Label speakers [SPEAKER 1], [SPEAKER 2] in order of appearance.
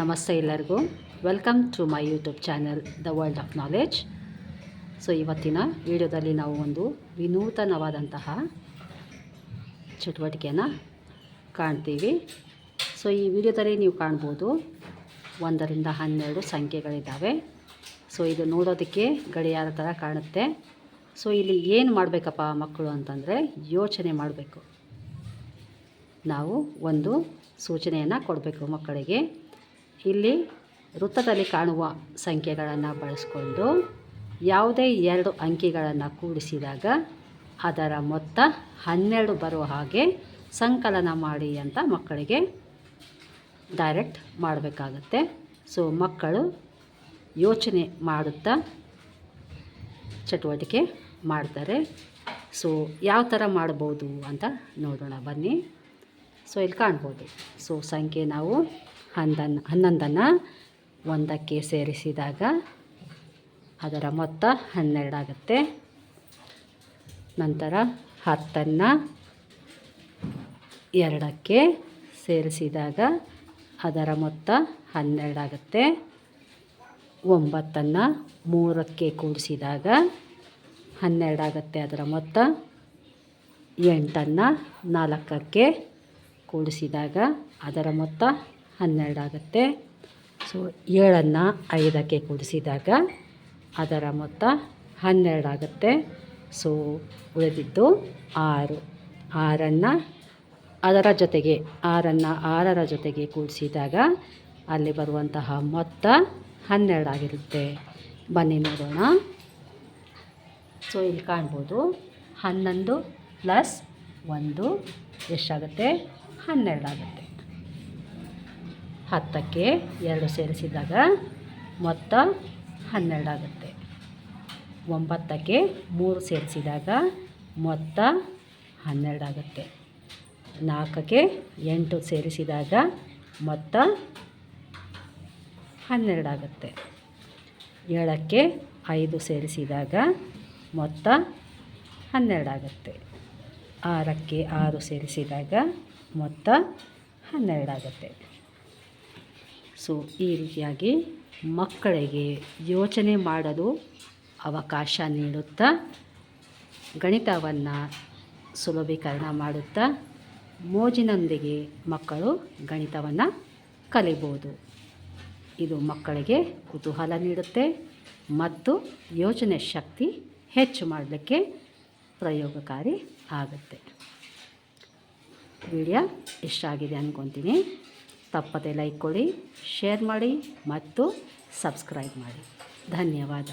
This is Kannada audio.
[SPEAKER 1] ನಮಸ್ತೆ ಎಲ್ಲರಿಗೂ. Welcome to my YouTube channel the world of knowledge so ಇವತ್ತಿನ ವಿಡಿಯೋದಲ್ಲಿ ನಾವು ಒಂದು ವಿನೂತನವಾದಂತಹ ಚಟುವಟಿಕೆಯನ್ನು ಕಾಣ್ತೀವಿ. ಸೊ ಈ ವಿಡಿಯೋದಲ್ಲಿ ನೀವು ಕಾಣ್ಬೋದು ಒಂದರಿಂದ ಹನ್ನೆರಡು ಸಂಖ್ಯೆಗಳಿದ್ದಾವೆ. ಸೊ ಇದು ನೋಡೋದಕ್ಕೆ ಗಡಿಯಾರ ಥರ ಕಾಣುತ್ತೆ. ಸೊ ಇಲ್ಲಿ ಏನು ಮಾಡಬೇಕಪ್ಪ ಮಕ್ಕಳು ಅಂತಂದರೆ ಯೋಚನೆ ಮಾಡಬೇಕು. ನಾವು ಒಂದು ಸೂಚನೆಯನ್ನು ಕೊಡಬೇಕು ಮಕ್ಕಳಿಗೆ. ಇಲ್ಲಿ ವೃತ್ತದಲ್ಲಿ ಕಾಣುವ ಸಂಖ್ಯೆಗಳನ್ನು ಬಳಸ್ಕೊಂಡು ಯಾವುದೇ ಎರಡು ಅಂಕಿಗಳನ್ನು ಕೂಡಿಸಿದಾಗ ಅದರ ಮೊತ್ತ ಹನ್ನೆರಡು ಬರುವ ಹಾಗೆ ಸಂಕಲನ ಮಾಡಿ ಅಂತ ಮಕ್ಕಳಿಗೆ ಡೈರೆಕ್ಟ್ ಮಾಡಬೇಕಾಗತ್ತೆ. ಸೊ ಮಕ್ಕಳು ಯೋಚನೆ ಮಾಡುತ್ತಾ ಚಟುವಟಿಕೆ ಮಾಡ್ತಾರೆ. ಸೊ ಯಾವ ಥರ ಮಾಡ್ಬೋದು ಅಂತ ನೋಡೋಣ ಬನ್ನಿ. ಸೊ ಇಲ್ಲಿ ಕಾಣ್ಬೋದು. ಸೊ ಸಂಖ್ಯೆ ನಾವು ಹನ್ನೊಂದು ಹನ್ನೊಂದನ್ನು ಒಂದಕ್ಕೆ ಸೇರಿಸಿದಾಗ ಅದರ ಮೊತ್ತ ಹನ್ನೆರಡಾಗುತ್ತೆ. ನಂತರ ಹತ್ತನ್ನು ಎರಡಕ್ಕೆ ಸೇರಿಸಿದಾಗ ಅದರ ಮೊತ್ತ ಹನ್ನೆರಡಾಗುತ್ತೆ. ಒಂಬತ್ತನ್ನು ಮೂರಕ್ಕೆ ಕೂಡಿಸಿದಾಗ ಹನ್ನೆರಡಾಗುತ್ತೆ ಅದರ ಮೊತ್ತ. ಎಂಟನ್ನು ನಾಲ್ಕಕ್ಕೆ ಕೂಡಿಸಿದಾಗ ಅದರ ಮೊತ್ತ ಹನ್ನೆರಡಾಗುತ್ತೆ ಸೊ ಏಳನ್ನು ಐದಕ್ಕೆ ಕೂಡಿಸಿದಾಗ ಅದರ ಮೊತ್ತ ಹನ್ನೆರಡಾಗುತ್ತೆ ಸೊ ಉಳಿದಿದ್ದು ಆರು. ಆರನ್ನು ಅದರ ಜೊತೆಗೆ, ಆರನ್ನು ಆರರ ಜೊತೆಗೆ ಕೂಡಿಸಿದಾಗ ಅಲ್ಲಿ ಬರುವಂತಹ ಮೊತ್ತ ಹನ್ನೆರಡಾಗಿರುತ್ತೆ ಬನ್ನಿ ನೋಡೋಣ. ಸೊ ಇಲ್ಲಿ ಕಾಣ್ಬೋದು. ಹನ್ನೊಂದು ಪ್ಲಸ್ ಒಂದು ಎಷ್ಟಾಗುತ್ತೆ? ಹನ್ನೆರಡಾಗುತ್ತೆ ಹತ್ತಕ್ಕೆ ಎರಡು ಸೇರಿಸಿದಾಗ ಮೊತ್ತ ಹನ್ನೆರಡಾಗುತ್ತೆ ಒಂಬತ್ತಕ್ಕೆ ಮೂರು ಸೇರಿಸಿದಾಗ ಮೊತ್ತ ಹನ್ನೆರಡಾಗುತ್ತೆ ನಾಲ್ಕಕ್ಕೆ ಎಂಟು ಸೇರಿಸಿದಾಗ ಮೊತ್ತ ಹನ್ನೆರಡಾಗುತ್ತೆ ಏಳಕ್ಕೆ ಐದು ಸೇರಿಸಿದಾಗ ಮೊತ್ತ ಹನ್ನೆರಡಾಗುತ್ತೆ ಆರಕ್ಕೆ ಆರು ಸೇರಿಸಿದಾಗ ಮೊತ್ತ ಹನ್ನೆರಡಾಗುತ್ತೆ ಸೊ ಈ ರೀತಿಯಾಗಿ ಮಕ್ಕಳಿಗೆ ಯೋಚನೆ ಮಾಡಲು ಅವಕಾಶ ನೀಡುತ್ತಾ, ಗಣಿತವನ್ನು ಸುಲಭೀಕರಣ ಮಾಡುತ್ತಾ, ಮೋಜಿನೊಂದಿಗೆ ಮಕ್ಕಳು ಗಣಿತವನ್ನು ಕಲಿಬೋದು. ಇದು ಮಕ್ಕಳಿಗೆ ಕುತೂಹಲ ನೀಡುತ್ತೆ ಮತ್ತು ಯೋಚನೆ ಶಕ್ತಿ ಹೆಚ್ಚು ಮಾಡಲಿಕ್ಕೆ ಪ್ರಯೋಗಕಾರಿ ಆಗುತ್ತೆ. ವಿಡಿಯೋ ಇಷ್ಟ ಆಗಿದೆ ಅಂದ್ಕೊತೀನಿ ತಪ್ಪದೆ ಲೈಕ್ ಕೊಡಿ ಶೇರ್ ಮಾಡಿ ಮತ್ತು ಸಬ್ಸ್ಕ್ರೈಬ್ ಮಾಡಿ. ಧನ್ಯವಾದ.